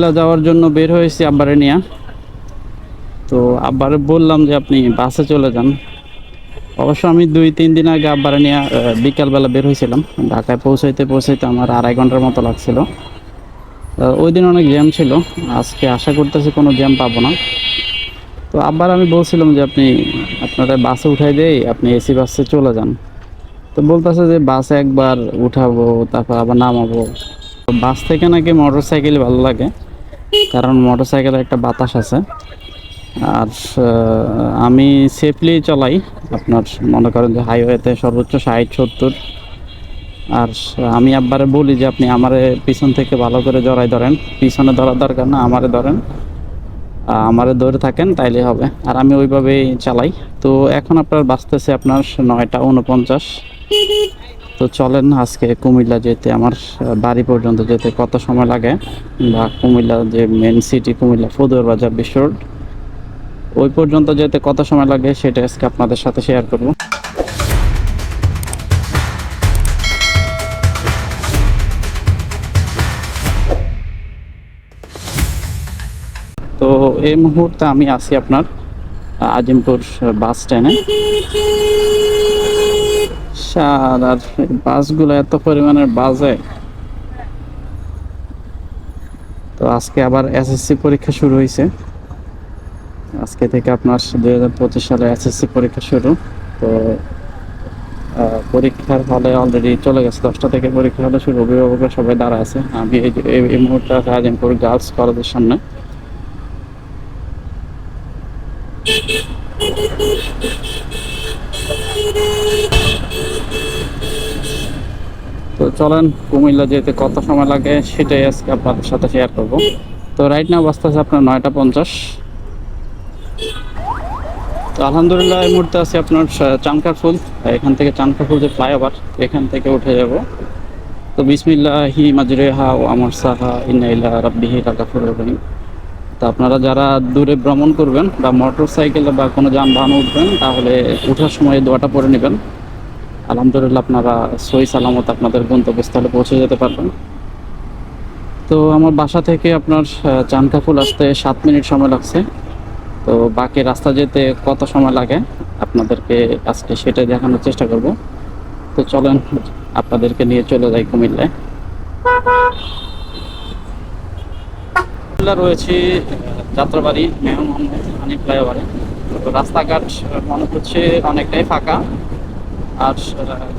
যাওয়ার জন্য বের হয়েছি আব্বারে নিয়ে। তো আব্বারে বললাম যে আপনি বাসে চলে যান। অবশ্য আমি দুই, তিন দিন আগে আব্বারে নিয়ে বিকালবেলা বের হয়েছিলাম। ঢাকায় পৌঁছাইতে পৌঁছাইতে আমার আড়াই ঘণ্টার মতো লাগছিল। ওই দিন অনেক জ্যাম ছিল। আজকে আশা করতেছি কোনো জ্যাম পাবো না। তো আব্বার আমি বলছিলাম যে আপনি, আপনারা বাসে উঠাই দেই, আপনি এসি বাসে চলে যান। তো বলতেছে যে বাসে একবার উঠাবো, তারপর আবার নামাবো। বাস থেকে নাকি মোটর সাইকেল ভালো লাগে। কারণ মোটর সাইকেলের একটা বাতাস আছে। আর আমি সেফলি চালাই। আপনার মনে করেন যে হাইওয়েতে সর্বোচ্চ ষাট, সত্তর। আর, আমি আব্বারে বলি যে আপনি আমারে পিছন থেকে ভালো করে জড়াই ধরেন। পিছনে ধরার দরকার না, আমারে ধরেন। আমারে ধরে থাকেন, তাইলে হবে। আর আমি ওইভাবেই চালাই। তো এখন আপনার বাঁচতেছে আপনার নয়টা উনপঞ্চাশ তো চলেন, আজকে কুমিল্লা যেতে, আমার বাড়ি পর্যন্ত যেতে কত সময় লাগে? বা কুমিল্লা যে মেন সিটি কুমিল্লা ফদুয়ার বাজার বিশ্ব রোড ওই পর্যন্ত যেতে কত সময় লাগে সেটা আজকে আপনাদের সাথে শেয়ার করব। তো এই মুহূর্তে আমি আছি আপনার আজিমপুর বাস স্ট্যান্ডে সার আর বাসগুলো এত পরিমাণের বাজে। তো আজকে আবার এসএসসি পরীক্ষা শুরু হয়েছে। আজকে থেকে আপনার দুই হাজার পঁচিশ সালে এসএসসি পরীক্ষা শুরু। তো পরীক্ষার হলে অলরেডি চলে গেছে। দশটা থেকে পরীক্ষা হলে শুরু। অভিভাবকরা সবাই দাঁড়া আছে। আমি এই মুহূর্তে আছি আজিমপুর গার্লস কলেজের সামনে। তো চলেন, কুমিল্লা যেতে কত সময় লাগে সেটাই আজকে আপনাদের সাথে শেয়ার করব। তো রাইট নাও বাসতে আছে আপনার নয়টা পঞ্চাশ। তো আলহামদুলিল্লাহ এই মুহূর্তে আছে আপনার চানকার ফুল। এখান থেকে চানকার ফুল যে ফ্লাইওভার এখান থেকে উঠে যাব। তো বিসমিল্লা বিসমিল্লাহি মাজরেহা ও আমর সাহা ইন্নাইলা রাব্বিহি লাগাফুর রহিম। তো আপনারা যারা দূরে ভ্রমণ করবেন বা মোটর সাইকেলে বা কোনো যানবাহন উঠবেন, তাহলে ওঠার সময় দোয়াটা পরে নেবেন। আলহামদুলিল্লাহ আপনারা সই সালামত আপনাদের গন্তব্যস্থলে পৌঁছে যেতে পারবেন। তো আমার বাসা থেকে আপনার চানকাফুল আসতে সাত মিনিট সময় লাগছে। তো বাকি রাস্তা যেতে কত সময় লাগে আপনাদেরকে আজকে সেটাই দেখানোর চেষ্টা করব। তো চলেন, আপনাদেরকে নিয়ে চলে যাই কুমিল্লায়। কুমিল্লা রয়েছে যাত্রাবাড়ি মেহমান তো রাস্তাঘাট মনে হচ্ছে অনেকটাই ফাঁকা। আর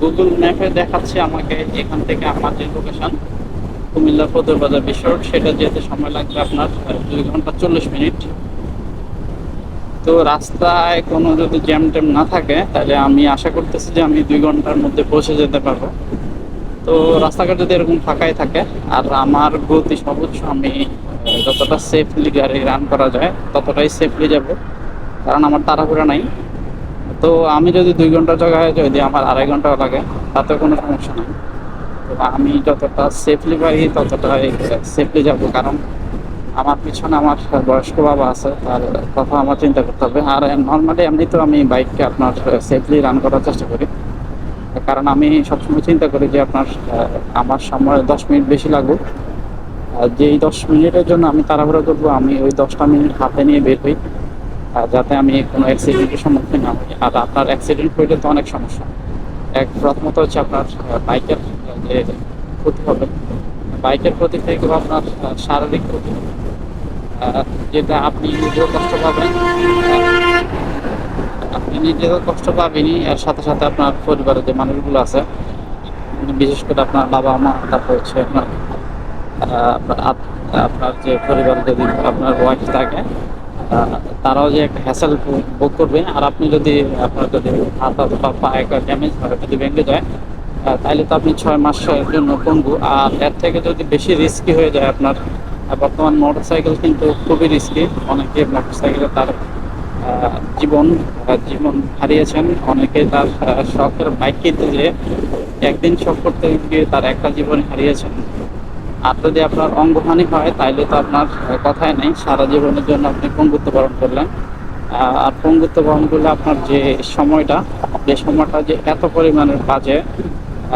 গুগল ম্যাপে দেখাচ্ছে আমাকে এখান থেকে আমার যে লোকেশন কুমিল্লা বাজার বিশ্ব সেটা যেতে সময় লাগবে আপনার দুই ঘণ্টা চল্লিশ মিনিট। তো রাস্তায় কোনো যদি জ্যাম ট্যাম না থাকে, তাহলে আমি আশা করতেছি যে আমি দুই ঘণ্টার মধ্যে পৌঁছে যেতে পারব। তো রাস্তাঘাট যদি এরকম ফাঁকাই থাকে, আর আমার গতি সর্বোচ্চ আমি যতটা সেফলি গাড়ি রান করা যায়, ততটাই সেফলি যাব। কারণ আমার তাড়াহুড়া নাই। তো আমি যদি দুই ঘণ্টা জায়গায় যদি আমার আড়াই ঘন্টাও লাগে তাতে কোনো সমস্যা নেই। আমি যতটা সেফলি পারি ততটা সেফলি যাব। কারণ আমার পিছনে আমার বয়স্ক বাবা আছে, তার কথা আমার চিন্তা করতে হবে। আর নর্মালি এমনি তো আমি বাইককে আপনার সেফলি রান করার চেষ্টা করি। কারণ আমি সবসময় চিন্তা করি যে আপনার আমার সময় দশ মিনিট বেশি লাগুক যেই দশ মিনিটের জন্য আমি তাড়াহুড়া করব, আমি ওই দশটা মিনিট হাতে নিয়ে বের হই। যাতে আমি কোনো অ্যাক্সিডেন্টের সম্মুখীন না হই। আর আপনার অ্যাক্সিডেন্ট হইলে তো অনেক সমস্যা। এক প্রথমত হচ্ছে আপনার বাইকের যে ক্ষতি হবে, বাইকের ক্ষতি থেকে আপনার শারীরিক ক্ষতি হবে। যেটা আপনি নিজেও কষ্ট পাবেন, আপনি নিজেও কষ্ট পাবেনই। এর সাথে সাথে আপনার পরিবারের যে মানুষগুলো আছে, বিশেষ করে আপনার বাবা মা, তারপর হচ্ছে আপনার আপনার আপনার যে পরিবার যদি আপনার ওয়াইফ থাকে তারাও যে একটা হ্যাসেল ভোগ করবে, আর আপনি যদি আপনার যদি হাত অথবা পায়ে ড্যামেজ হয়, যদি ভেঙে যায় তাহলে তো আপনি ছয় মাসের জন্য পঙ্গু আর এর থেকে যদি বেশি রিস্কি হয়ে যায় আপনার বর্তমান মোটর সাইকেল কিন্তু খুবই রিস্কি অনেকে মোটর সাইকেলে তার জীবন জীবন হারিয়েছেন। অনেকে তার শখের বাইক কিনতে যেয়ে একদিন শখ করতে গিয়ে তার একটা জীবন হারিয়েছেন। আর যদি আপনার অঙ্গহানি হয়, তাইলে তো আপনার কথাই নেই। সারা জীবনের জন্য আপনি পঙ্গুত্ব বরণ করলেন। আর পঙ্গুত্ব বরণ করলে আপনার যে সময়টা যে সময়টা যে এত পরিমাণের বাজে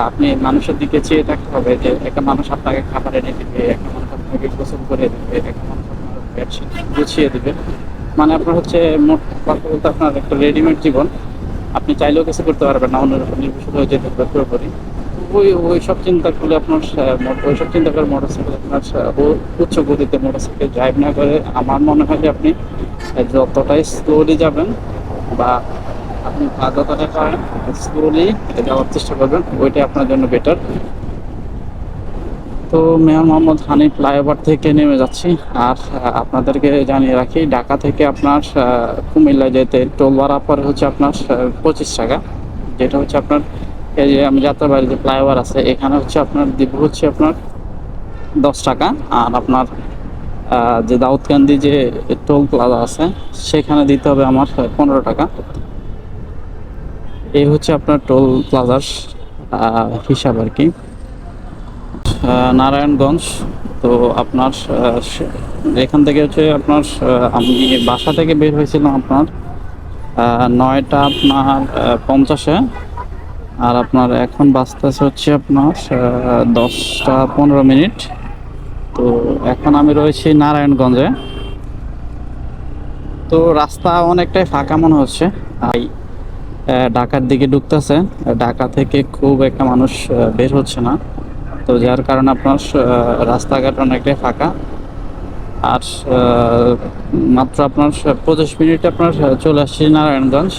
আপনি মানুষের দিকে চেয়ে থাকতে হবে যে একটা মানুষ আপনাকে খাবার এনে দিবে, একটা মানুষ আপনাকে গোসল করে দেবে এক মানুষ আপনার বেডশিট গুছিয়ে দেবে। মানে আপনার হচ্ছে মোট কথা বলতে আপনার একটা রেডিমেড জীবন। আপনি চাইলেও কিছু করতে পারবেন না অন্যের উপর হয়ে যেতে পুরোপুরি। ওই ওই সব চিন্তা করলে আপনার ওই সব চিন্তা করে মোটরসাইকেল আপনার উচ্চ গতিতে মোটরসাইকেল ড্রাইভ না করে আমার মনে হয় যে আপনি যতটাই স্লোলি যাবেন বা আপনি যতটা পারেন স্লোলি যাওয়ার চেষ্টা করবেন, ওইটাই আপনার জন্য বেটার তো মেয়র মোহাম্মদ হানি ফ্লাইওভার থেকে নেমে যাচ্ছি। আর আপনাদেরকে জানিয়ে রাখি, ঢাকা থেকে আপনার কুমিল্লা যেতে টোল ভাড়া পরে হচ্ছে আপনার পঁচিশ টাকা, যেটা হচ্ছে আপনার এই যে আমি যে ফ্লাইওভার আছে, এখানে হচ্ছে আপনার দিব হচ্ছে আপনার দশ টাকা। আর আপনার যে দাউদকান্দি যে টোল প্লাজা আছে, সেখানে দিতে হবে আমার পনেরো টাকা। এই হচ্ছে আপনার টোল প্লাজার হিসাব আর কি। নারায়ণগঞ্জ, তো আপনার এখান থেকে হচ্ছে আপনার আমি বাসা থেকে বের হয়েছিলাম আপনার নয়টা আপনার পঞ্চাশে। আর আপনার এখন বাজতেছে হচ্ছে আপনার দশটা পনেরো মিনিট। তো এখন আমি রয়েছি নারায়ণগঞ্জে। তো রাস্তা অনেকটাই ফাঁকা মনে হচ্ছে। আহ, ঢাকার দিকে ঢুকতেছে। ঢাকা থেকে খুব একটা মানুষ বের হচ্ছে না। তো যার কারণে আপনার রাস্তাঘাট অনেকটাই ফাঁকা। আর মাত্র আপনার পঁচিশ মিনিটে আপনার চলে আসছি নারায়ণগঞ্জ।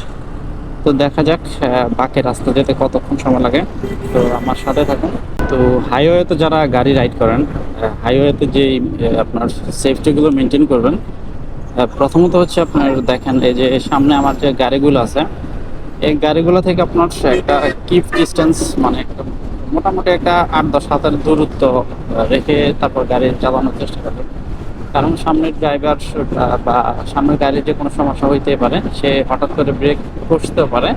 তো দেখা যাক বাকি রাস্তা যেতে কতক্ষণ সময় লাগে। তো আমার সাথে থাকুন। তো হাইওয়েতে যারা গাড়ি রাইড করেন হাইওয়েতে আহ, আপনার সেফটিগুলো মেনটেন করবেন প্রথমত হচ্ছে আপনার দেখেন এই যে সামনে আমার যে গাড়িগুলো আছে এই গাড়িগুলো থেকে আপনার একটা কিপ ডিস্টেন্স মানে একটা মোটামুটি একটা আট দশ হাতের দূরত্ব রেখে তারপর গাড়ি চালানোর চেষ্টা করবেন। কারণ সামনের ড্রাইভার বা সামনের গাড়ির যে কোনো সমস্যা হইতেই পারে, সে হঠাৎ করে ব্রেক কষতেও পারে।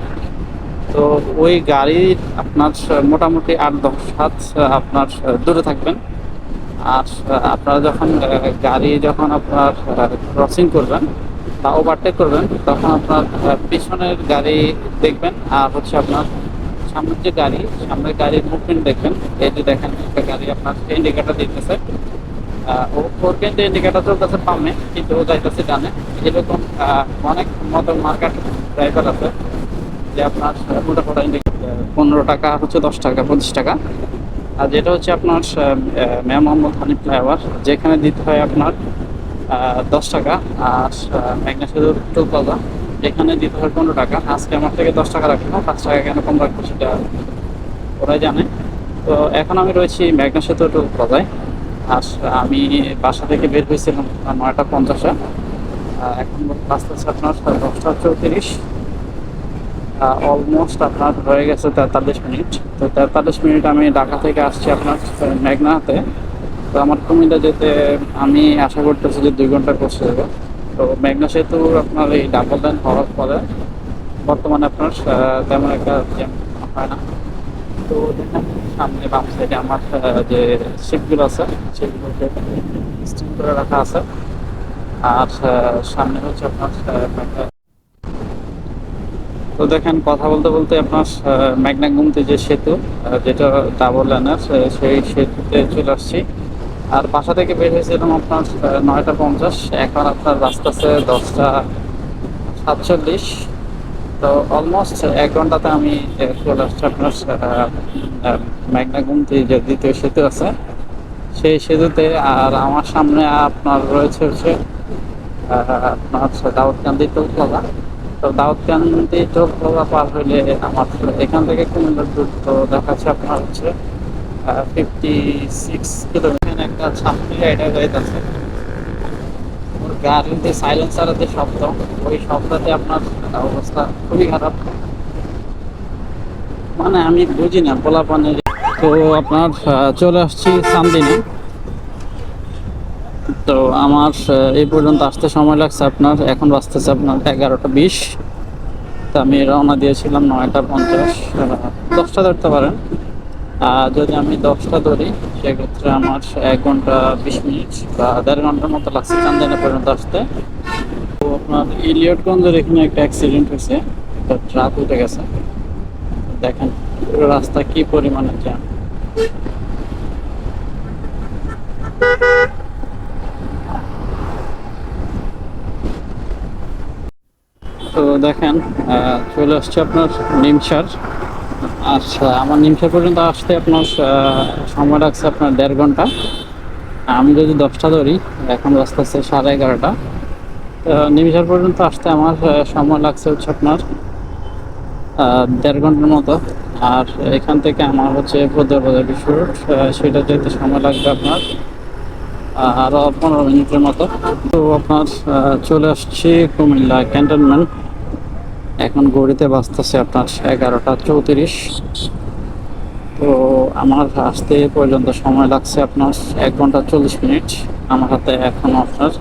তো ওই গাড়ির আপনার মোটামুটি আট, দশ হাত আপনার দূরে থাকবেন। আর আপনারা যখন গাড়ি যখন আপনার ক্রসিং করবেন বা ওভারটেক করবেন, তখন আপনার পিছনের গাড়ি দেখবেন। আর হচ্ছে আপনার সামনের যে গাড়ি, সামনের গাড়ির মুভমেন্ট দেখবেন। এই যে দেখেন, একটা গাড়ি আপনার ইন্ডিকেটার দিতেছে। ওর কিন্তু ইন্ডিকেটার চলতেছে পামে কিন্তু ও যাইতেছে ডানে। এরকম অনেক মতো মার্কেট ড্রাইভার আছে, যে আপনার মোটামুটি পনেরো টাকা হচ্ছে দশ টাকা, পঁচিশ টাকা। আর যেটা হচ্ছে আপনার ম্যাম মোহাম্মদ হানিফ ফ্লাইওভার, যেখানে দিতে হয় আপনার দশ টাকা, আর মেঘনা সেতুর টোল প্লাজা এখানে দিতে হয় পনেরো টাকা। আজকে আমার থেকে দশ টাকা রাখব পাঁচ টাকা কেন কম রাখব সেটা ওরাই জানে। তো এখন আমি রয়েছি মেঘনা সেতু টোল প্লাজায়। আমি বাসা থেকে বের হয়েছিলাম নয়টা পঞ্চাশে। এখন বাজতেছে আপনার দশটা চৌত্রিশ। অলমোস্ট আপনার হয়ে গেছে তেতাল্লিশ মিনিট। তো তেতাল্লিশ মিনিট আমি ঢাকা থেকে আসছি আপনার মেঘনাতে। তো আমার কুমিল্লা যেতে আমি আশা করতেছি যে দুই ঘণ্টা করছে যাব। তো মেঘনা সেতু আপনার এই ডাবল লাইন হওয়ার পরে বর্তমানে আপনার তেমন একটা হয় না। তো দেখেন সামনে বাম সাইডে আমার যে সিটগুলো আছে, সেগুলোকে স্টিম করে রাখা আছে। আর সামনে হচ্ছে আপনার তো দেখেন, কথা বলতে বলতে আপনার মেঘনা যে সেতু যেটা ডাবল লাইনার সেই সেতুতে চলে আসছি। আর বাসা থেকে বের হয়েছিলাম আপনার নয়টা পঞ্চাশ। এখন আপনার রাস্তা আছে দশটা সাতচল্লিশ। তো অলমোস্ট এক ঘন্টাতে আমি চলে আসছি আপনার গুমতি যে দ্বিতীয় সেতু আছে, সেই সেতুতে আর আমার সামনে আপনার রয়েছে হচ্ছে আপনার দাউদকান্দি টোল প্লাজা। তো দাউদকান্দি টোল প্লাজা পার হইলে আমার এখান থেকে কুমিল্লার দূরত্ব দেখাচ্ছে আপনার হচ্ছে ফিফটি সিক্স কিলোমিটার একটা ছাত্রী রাইডার গাড়িতে আছে ওর গাড়ির যে সাইলেন্সারের যে শব্দ, ওই শব্দতে আপনার অবস্থা খুবই খারাপ। মানে আমি বুঝি না পোলা পানে তো আপনার চলে আসছি সামদিনে। তো আমার এই পর্যন্ত আসতে সময় লাগছে আপনার, এখন বাজতেছে আপনার এগারোটা বিশ। তো আমি রওনা দিয়েছিলাম নয়টা পঞ্চাশ দশটা ধরতে পারেন। আর যদি আমি দশটা ধরি, সেক্ষেত্রে আমার এক ঘণ্টা বিশ মিনিট বা দেড় ঘণ্টার মতো লাগছে চান্দানা পর্যন্ত আসতে। আপনার ইলিয়টগঞ্জের এখানে একটা অ্যাক্সিডেন্ট হয়েছে, একটা ট্রাক উঠে গেছে। দেখেন রাস্তা কি পরিমাণে যান তো দেখেন চলে আসছে আপনার নিমসার। আচ্ছা আমার নিমসার পর্যন্ত আসতে আপনার সময় লাগছে আপনার দেড় ঘণ্টা। আমি যদি দশটা ধরি, এখন রাস্তা আছে সাড়ে এগারোটা। তো নিমসার পর্যন্ত আসতে আমার সময় লাগছে হচ্ছে আপনার দেড় ঘণ্টার মতো। আর এখান থেকে আমার হচ্ছে পদ্মার বাজার বিশ্ব সেটা যেতে সময় লাগবে আপনার আহ, আরও পনেরো মিনিটের মতো। তো আপনার চলে আসছি কুমিল্লা ক্যান্টনমেন্ট। এখন গড়িতে বাঁচতেছে আপনার এগারোটা চৌত্রিশ। তো আমার আসতে পর্যন্ত সময় লাগছে আপনার এক ঘণ্টা চল্লিশ মিনিট। আমার হাতে এখন আপনার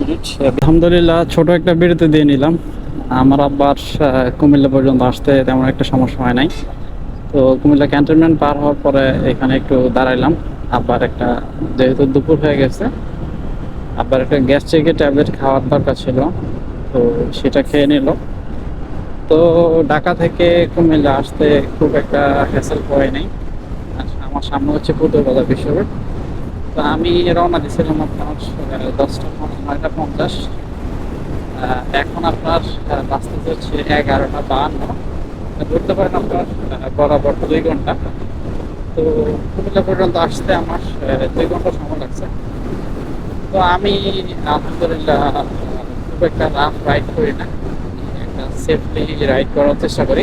মিনিট। আলহামদুলিল্লাহ, ছোট একটা বিরতি দিয়ে নিলাম। আমার আব্বার কুমিল্লা পর্যন্ত আসতে তেমন একটা সমস্যা হয় নাই। তো কুমিল্লা ক্যান্টনমেন্ট পার হওয়ার পরে এখানে একটু দাঁড়াইলাম। আব্বার একটা, যেহেতু দুপুর হয়ে গেছে, আব্বার একটা গ্যাস চেকে ট্যাবলেট খাওয়ার দরকার ছিল, তো সেটা খেয়ে নিল। তো ঢাকা থেকে কুমিল্লা আসতে খুব একটা হ্যাসেল পড়ে নেই। আমার সামনে হচ্ছে পুতুলবাজার বিশ্ব রোড তো আমি রওনা দিয়েছিলাম আপনার দশটা নয়টা পঞ্চাশ। এখন আপনার রাস্তা হচ্ছে এগারোটা বাহান্ন ধরতে পারেন আপনার বরাবর দুই ঘণ্টা। তো কুমিল্লা পর্যন্ত আসতে আমার দুই ঘণ্টা সময় লাগছে। তো আমি, আলহামদুলিল্লাহ, খুব একটা রাফ রাইড করি না। একটা সেফলি রাইড করার চেষ্টা করি।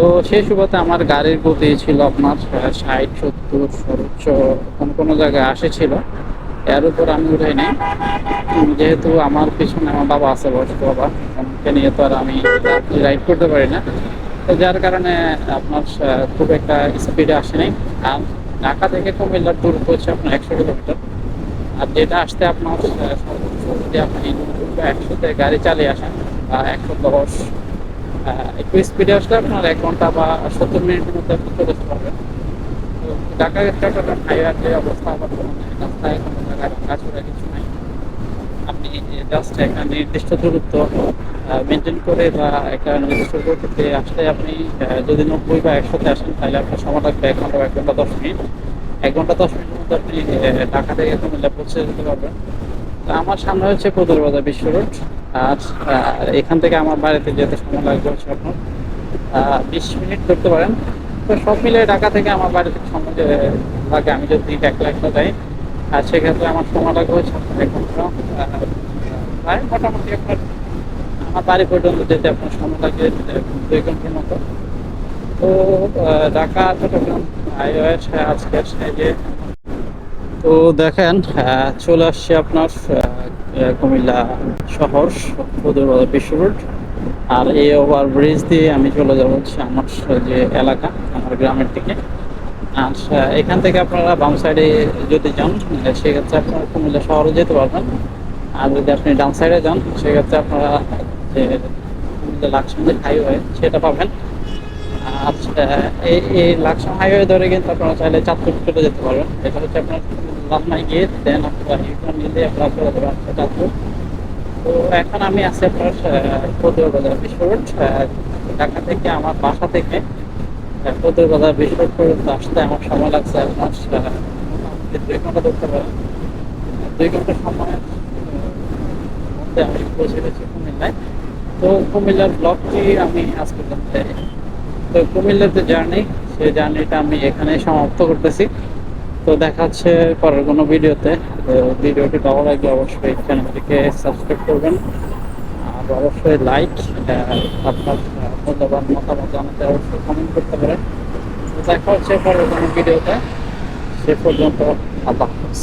তো সেই সুবাদে আমার গাড়ির গতি ছিল আপনার ষাট, সত্তর, সর্বোচ্চ কোনো কোনো জায়গায় আশি ছিল এর উপর আমি উঠাই নাই। যেহেতু আমার পিছনে আমার বাবা আছে, বয়স্ক বাবা, ওনাকে নিয়ে তো আর আমি রাইড করতে পারি না। তো যার কারণে আপনার খুব একটা স্পিডে আসে নাই। আর ঢাকা থেকে কুমিল্লার দূরত্ব হচ্ছে আপনার একশো কিলোমিটার। আর যেটা আসতে আপনার সর্বোচ্চ যদি আপনি একশোতে গাড়ি চালিয়ে আসেন বা একশো দশ একটু স্পিডে আসলে আপনার এক ঘণ্টা বা সত্তর মিনিটের মধ্যে আপনি চলে যেতে পারবেন। তো ঢাকা চট্টগ্রাম হাইওয়ার যে অবস্থা বর্তমানে রাস্তায় কোনো জায়গায় কাছুরা কিছু নাই। আপনি জাস্ট একটা নির্দিষ্ট দূরত্ব মেনটেন করে বা একটা নির্দিষ্ট গতিতে আসলে আপনি যদি নব্বই বা একশোতে আসেন, তাহলে আপনার সময় লাগবে এক ঘণ্টা এক ঘণ্টা দশ মিনিট। এক ঘণ্টা দশ মিনিটের মধ্যে আপনি ঢাকা থেকে কুমিল্লা পৌঁছে যেতে পারবেন। আমার সামনে হচ্ছে পদুর বাজার বিশ্ব রোড। আর এখান থেকে আমার বাড়িতে যেতে সময় লাগবে হচ্ছে আপনার বিশ মিনিট ধরতে পারেন। তো সব মিলে ঢাকা থেকে আমার বাড়ি থেকে সময় লাগে আমি যদি এক লাখটা যাই, আর সেক্ষেত্রে আমার সময় লাগবে হচ্ছে আপনার প্রায় মোটামুটি আপনার আমার বাড়ি পর্যন্ত যেতে আপনার সময় লাগে দুই ঘণ্টার মতো। তো ঢাকা, চট্টগ্রাম হাইওয়ে আজকের যে তো দেখেন চলে আসছে আপনার কুমিল্লা শহর বদরবাজার বিশ্ব রোড। আর এই ওভার ব্রিজ দিয়ে আমি চলে যাব হচ্ছে আমার যে এলাকা, আমার গ্রামের দিকে। আর এখান থেকে আপনারা বাম সাইডে যদি যান সেক্ষেত্রে আপনারা কুমিল্লা শহরে যেতে পারবেন। আর যদি আপনি ডান সাইডে যান, সেক্ষেত্রে আপনারা যে কুমিল্লা লাক্সমী হাইওয়ে সেটা পাবেন। আহ, এই এই লাকসাম হাইওয়ে ধরে কিন্তু আপনারা চাইলে চাঁদপুর চলে যেতে পারবেন। এটা হচ্ছে আপনার লালমাই গিয়ে দেন আপনারা ইউটার্ন নিলে আপনারা চলে যাবেন আপনার চাঁদপুর। তো এখন আমি আছি আপনার পদুয়ার বাজার রোড ঢাকা থেকে আমার বাসা থেকে পদুয়ার বাজার রোড পর্যন্ত আসতে আমার সময় লাগছে আপনার আহ, দুই ঘণ্টা ধরতে পারেন দুই ঘণ্টা সময়ের মধ্যে আমি পৌঁছে গেছি কুমিল্লায়। তো কুমিল্লার ব্লগটি আমি আজ পর্যন্ত তো কুমিল্লার যে জার্নি সেই জার্নিটা আমি এখানে সমাপ্ত করতেছি। তো দেখা হচ্ছে পরের কোনো ভিডিওতে। ভিডিওটি ভালো লাগলে অবশ্যই চ্যানেলটিকে সাবস্ক্রাইব করবেন। আর অবশ্যই লাইক আপনার মূল্যবান মতামত জানাতে অবশ্যই কমেন্ট করতে পারেন। দেখা হচ্ছে পরের কোনো ভিডিওতে। সে পর্যন্ত আল্লাহ হাফিজ।